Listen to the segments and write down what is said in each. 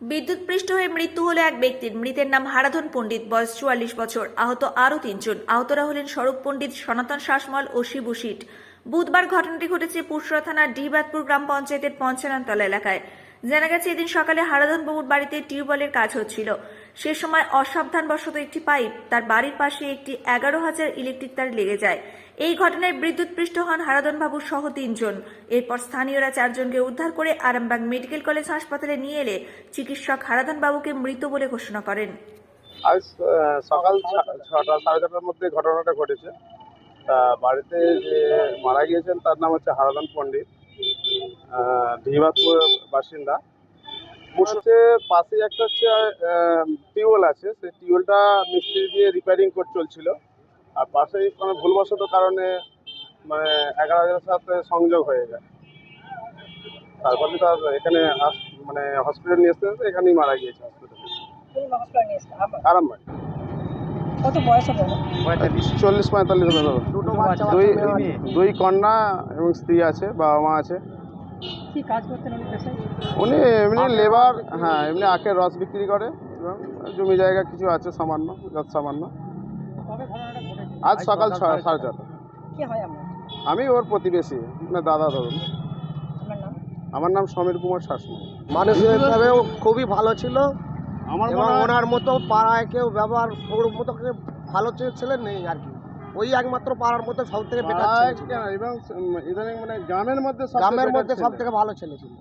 বিদ্যুৎপৃষ্ট হয়ে মৃত্যু হলো এক ব্যক্তির। মৃতের নাম হারাধন পণ্ডিত, বয়স চুয়াল্লিশ বছর। আহত আরও তিনজন। আহতরা হলেন স্বরূপ পণ্ডিত সনাতন শাসমল ও শিবু শিট বুধবার ঘটনাটি ঘটেছে পুরসরা থানার ডিবাদপুর গ্রাম পঞ্চায়েতের পঞ্চাননতলা এলাকায়। জানা গেছে, এদিন সকালে হারাধন বাবুর বাড়িতে টিউবওয়েলের কাজ হচ্ছিল। সে সময় অসাবধানবশত একটি পাইপ তার বাড়ির পাশে একটি এগারো হাজার ইলেকট্রিক তার লেগে যায়। এই ঘটনায় বিদ্যুৎপৃষ্ট হন হারাধন বাবু সহ তিনজন। এরপর স্থানীয়রা চারজনকে উদ্ধার করে আরামবাগ মেডিকেল কলেজ হাসপাতালে নিয়ে এলে চিকিৎসক হারাধন বাবুকে মৃত বলে ঘোষণা করেন। আজ সকাল ছটা, সাড়ে ছটার মধ্যে ঘটনাটা ঘটেছে। বাড়িতে যে মারা গিয়েছেন, তার নাম হচ্ছে হারাদান পণ্ডিত। ভিভাতপুর বাসিন্দা। হচ্ছে পাশে একটা হচ্ছে টিউবওয়েল আছে। সেই টিউবওয়েলটা মিস্ত্রি দিয়ে রিপেয়ারিং করে চলছিল। আর পাশেই কোনো ভুলবশত কারণে মানে এগারো হাজারের সাথে সংযোগ হয়ে যায়। তারপরে তার এখানে আস- মানে হসপিটাল নিয়ে আসতে এখানেই মারা গিয়েছে হসপিটালে আরামবাগ। কত বয়স হবে? ওর? চল্লিশ পঁয়তাল্লিশ হবে। দুই দুই কন্যা এবং স্ত্রী আছে বাবা মা আছে। কি কাজ করতেন উনি পেশায়? উনি এমনি লেবার হ্যাঁ এমনি আখের রস বিক্রি করে এবং জমি জায়গা কিছু আছে সামান্য যত সামান্য। আজ সকাল ছয় সাড়ে ছটা কি হয় আপনার? আমি ওর প্রতিবেশী মানে দাদা ধরুন। আমার নাম সমীর কুমার শাসন। মানসিকভাবেও খুবই ভালো ছিল আমার এবং ওনার মতো পাড়ায় কেউ ব্যবহার ওর মতো ভালো ছেলে নেই আর কি। ওই একমাত্র পাড়ার মধ্যে সব থেকে বেটার ছেলে ছিল। এবং ইদানিং মানে গ্রামের মধ্যে গ্রামের মধ্যে সব থেকে ভালো ছেলে ছিল।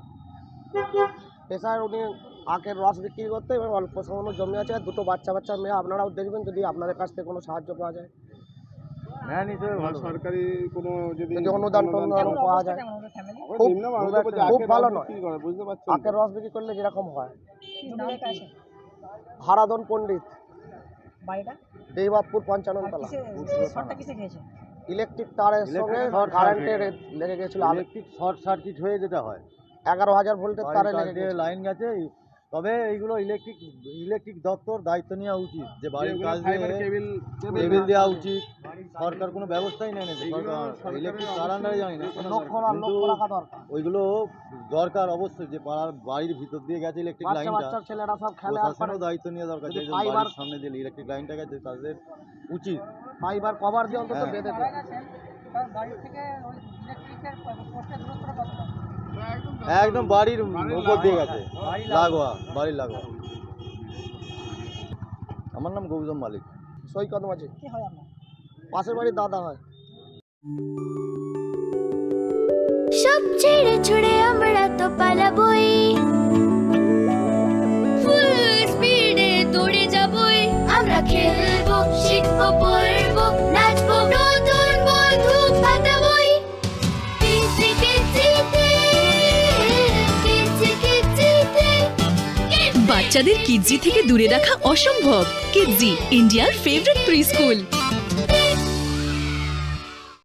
পেশায় উনি আখের রস বিক্রি করতে এবং অল্প সামান্য জমি আছে আর দুটো বাচ্চা বাচ্চা মেয়ে আপনারাও দেখবেন যদি আপনাদের কাছ থেকে কোনো সাহায্য পাওয়া যায়। আর সরকারি কোনো যদি অনুদান টনুদান পাওয়া যায়। খুব- ভালো নয়। বুঝতে পারছেন আখের রস বিক্রি করলে যেরকম হয়। হারাদন পণ্ডিত। বাড়িটা? দেবাদপুর পঞ্চাননতলা ইলেকট্রিক তারের সঙ্গে কারেন্টের লেগে গেছিল ইলেকট্রিক শর্ট সার্কিট হয়ে যেটা হয়। এগারো হাজার ভোল্টের তারে লেগে লাইন গেছে তবে এইগুলো ইলেকট্রিক ইলেকট্রিক দপ্তর দায়িত্ব নেওয়া উচিত যে বাড়ির কাজ দেওয়া উচিত। সরকার কোনো ব্যবস্থাই নেয় না সরকার ইলেকট্রিক তার আন্ডারে জানি না। ওইগুলো দরকার অবশ্যই যে পাড়ার বাড়ির ভিতর দিয়ে গেছে ইলেকট্রিক বাচ্চা লাইনটা ছেলেরা সব খেলে প্রশাসনও দায়িত্ব নেওয়া দরকার যে বাড়ির সামনে যে ইলেকট্রিক লাইনটা গেছে তাদের উচিত। ফাইবার কভার দিয়ে অন্তত হ্যাঁ। বেঁধে একদম বাড়ির উপর দিয়ে গেছে। লাগোয়া বাড়ির লাগোয়া। আমার নাম গৌতম মালিক। সৈকত মাঝি। কি হয় আপনার? পাশের বাড়ির দাদা হয়। সব ছেড়ে ছুড়ে আমরা তো পালাবই। ফুল স্পিডে দৌড়ে যাবই। আমরা খেলব শিখব পড়ব নাচবো নতুন বন্ধু পাতাবই কিচি কিচিতে কিচি কিচিতে বাচ্চাদের কিডজি থেকে দূরে রাখা অসম্ভব। কিডজি ইন্ডিয়ার ফেভারিট প্রি স্কুল